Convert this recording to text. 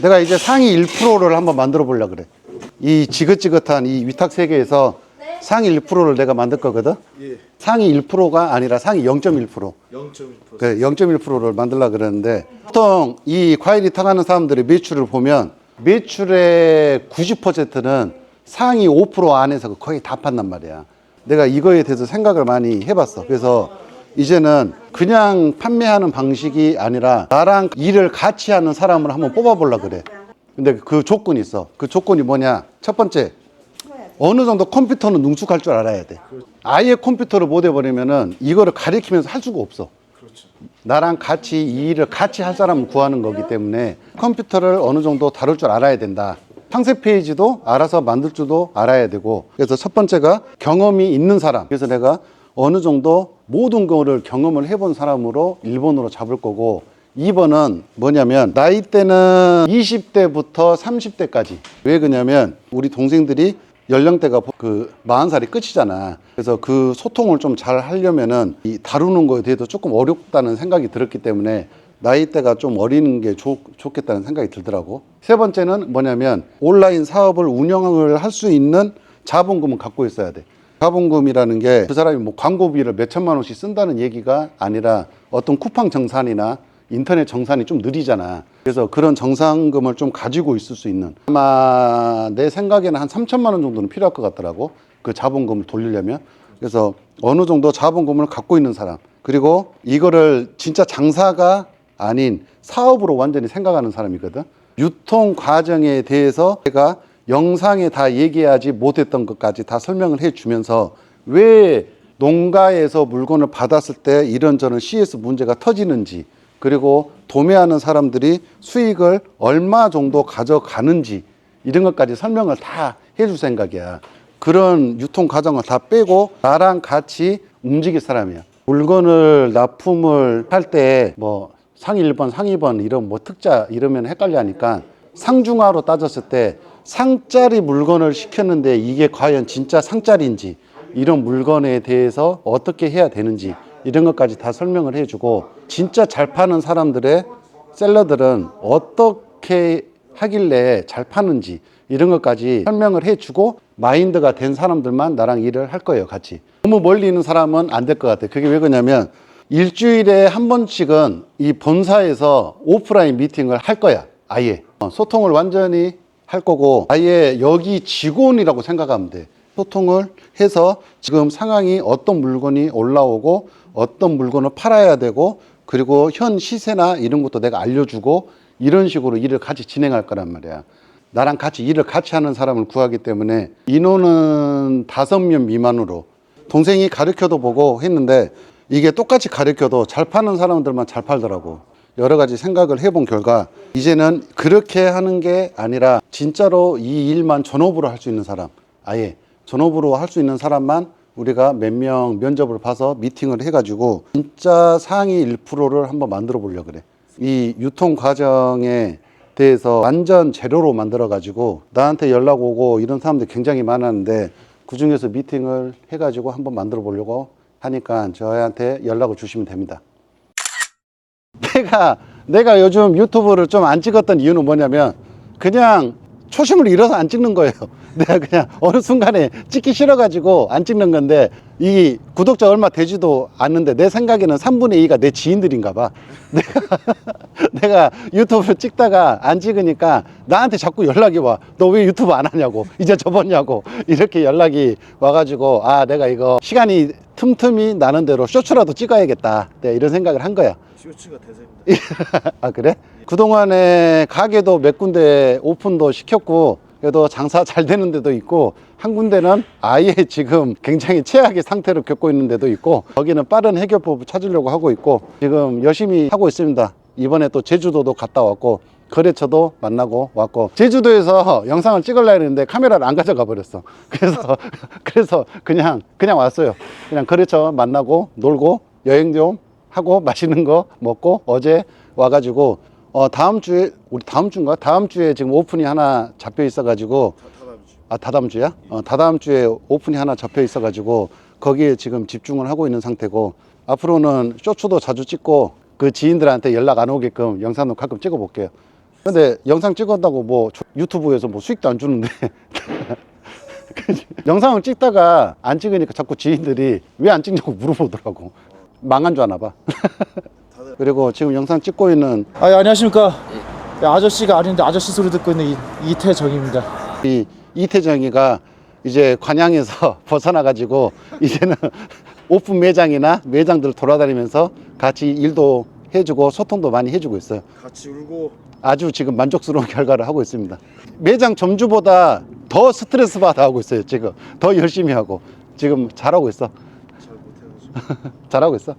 내가 이제 상위 1%를 한번 만들어 보려고 그래. 이 지긋지긋한 이 위탁 세계에서 상위 1%를 내가 만들 거거든. 예. 상위 1%가 아니라 상위 0.1%. 0.1%. 그 0.1%를 만들려고 그러는데 보통 이 과일 위탁하는 사람들의 매출을 보면 매출의 90%는 상위 5% 안에서 거의 다 판단 말이야. 내가 이거에 대해서 생각을 많이 해봤어. 그래서 이제는 그냥 판매하는 방식이 아니라 나랑 일을 같이 하는 사람을 한번 뽑아보려고 그래. 근데 그 조건이 있어. 그 조건이 뭐냐? 첫 번째, 어느 정도 컴퓨터는 능숙할 줄 알아야 돼. 아예 컴퓨터를 못 해버리면은 이거를 가리키면서 할 수가 없어. 나랑 같이 이 일을 같이 할 사람을 구하는 거기 때문에 컴퓨터를 어느 정도 다룰 줄 알아야 된다. 상세 페이지도 알아서 만들 줄도 알아야 되고 그래서 첫 번째가 경험이 있는 사람. 그래서 내가 어느 정도 모든 거를 경험을 해본 사람으로 1번으로 잡을 거고 2번은 뭐냐면 나이대는 20대부터 30대까지 왜 그러냐면 우리 동생들이 연령대가 그 40살이 끝이잖아. 그래서 그 소통을 좀 잘 하려면은 이 다루는 거에 대해서 조금 어렵다는 생각이 들었기 때문에 나이대가 좀 어리는 게 좋, 좋겠다는 생각이 들더라고. 세 번째는 뭐냐면 온라인 사업을 운영을 할 수 있는 자본금을 갖고 있어야 돼. 자본금이라는 게 그 사람이 뭐 광고비를 몇 천만 원씩 쓴다는 얘기가 아니라 어떤 쿠팡 정산이나 인터넷 정산이 좀 느리잖아. 그래서 그런 정산금을 좀 가지고 있을 수 있는 아마 내 생각에는 한 3천만 원 정도는 필요할 것 같더라고. 그 자본금을 돌리려면. 그래서 어느 정도 자본금을 갖고 있는 사람. 그리고 이거를 진짜 장사가 아닌 사업으로 완전히 생각하는 사람이거든. 유통 과정에 대해서 제가 영상에 다 얘기하지 못했던 것까지 다 설명을 해 주면서 왜 농가에서 물건을 받았을 때 이런저런 CS 문제가 터지는지 그리고 도매하는 사람들이 수익을 얼마 정도 가져가는지 이런 것까지 설명을 다 해줄 생각이야. 그런 유통 과정을 다 빼고 나랑 같이 움직일 사람이야. 물건을 납품을 할 때 뭐 상위 1번, 상위 2번 이런 뭐 특자 이러면 헷갈려 하니까 상중하로 따졌을 때 상짜리 물건을 시켰는데 이게 과연 진짜 상짜리인지 이런 물건에 대해서 어떻게 해야 되는지 이런 것까지 다 설명을 해주고 진짜 잘 파는 사람들의 셀러들은 어떻게 하길래 잘 파는지 이런 것까지 설명을 해주고 마인드가 된 사람들만 나랑 일을 할 거예요 같이. 너무 멀리 있는 사람은 안 될 것 같아 그게 왜 그러냐면 일주일에 한 번씩은 이 본사에서 오프라인 미팅을 할 거야 아예. 어, 소통을 완전히 할 거고 아예 여기 직원이라고 생각하면 돼 소통을 해서 지금 상황이 어떤 물건이 올라오고 어떤 물건을 팔아야 되고 그리고 현 시세나 이런 것도 내가 알려주고 이런 식으로 일을 같이 진행할 거란 말이야. 나랑 같이 일을 같이 하는 사람을 구하기 때문에 인원은 다섯 명 미만으로 동생이 가르쳐도 보고 했는데 이게 똑같이 가르쳐도 잘 파는 사람들만 잘 팔더라고. 여러 가지 생각을 해본 결과 이제는 그렇게 하는 게 아니라 진짜로 이 일만 전업으로 할 수 있는 사람 아예 전업으로 할 수 있는 사람만 우리가 몇 명 면접을 봐서 미팅을 해가지고 진짜 상위 1%를 한번 만들어 보려고 그래. 이 유통 과정에 대해서 완전 재료로 만들어 가지고 나한테 연락 오고 이런 사람들이 굉장히 많았는데 그 중에서 미팅을 해가지고 한번 만들어 보려고 하니까 저희한테 연락을 주시면 됩니다. 내가 내가 요즘 유튜브를 좀 안 찍었던 이유는 뭐냐면 그냥 초심을 잃어서 안 찍는 거예요. 내가 그냥 어느 순간에 찍기 싫어가지고 안 찍는 건데 이 구독자 얼마 되지도 않는데 내 생각에는 3분의 2가 내 지인들인가 봐. 내가 내가 유튜브를 찍다가 안 찍으니까 나한테 자꾸 연락이 와. 너 왜 유튜브 안 하냐고. 이제 접었냐고. 이렇게 연락이 와가지고 아 내가 이거 시간이 틈틈이 나는 대로 쇼츠라도 찍어야겠다. 네, 이런 생각을 한 거야. 쇼츠가 대세입니다. 아 그래? 그동안에 가게도 몇 군데 오픈도 시켰고 그래도 장사 잘 되는 데도 있고 한 군데는 아예 지금 굉장히 최악의 상태를 겪고 있는 데도 있고 거기는 빠른 해결법을 찾으려고 하고 있고 지금 열심히 하고 있습니다. 이번에 또 제주도도 갔다 왔고 거래처도 만나고 왔고 제주도에서 영상을 찍으려 했는데 카메라를 안 가져가 버렸어. 그래서 그래서 그냥 그냥 왔어요. 그냥 거래처 만나고 놀고 여행 좀 하고 맛있는 거 먹고 어제 와가지고 어 다음 주에 우리 다음 주인가 다음 주에 지금 오픈이 하나 잡혀 있어가지고 주. 아 다다음 주야? 어 다다음 주에 오픈이 하나 잡혀 있어가지고 거기에 지금 집중을 하고 있는 상태고 앞으로는 쇼츠도 자주 찍고 그 지인들한테 연락 안 오게끔 영상도 가끔 찍어 볼게요. 근데 영상 찍었다고 뭐 저- 유튜브에서 뭐 수익도 안 주는데 영상을 찍다가 안 찍으니까 자꾸 지인들이 왜 안 찍냐고 물어보더라고 망한 줄 아나 봐 그리고 지금 영상 찍고 있는 아, 예, 안녕하십니까. 예, 아저씨가 아닌데 아저씨 소리 듣고 있는 이, 이태정입니다. 이 이태정이가 이제 관양에서 벗어나 가지고 이제는 오픈 매장이나 매장들 돌아다니면서 같이 일도 해주고 소통도 많이 해주고 있어요. 같이 울고 아주 지금 만족스러운 결과를 하고 있습니다. 매장 점주보다 더 스트레스 받아 하고 있어요. 지금 더 열심히 하고 지금 잘하고 있어. 잘 못해가지고 잘하고 있어.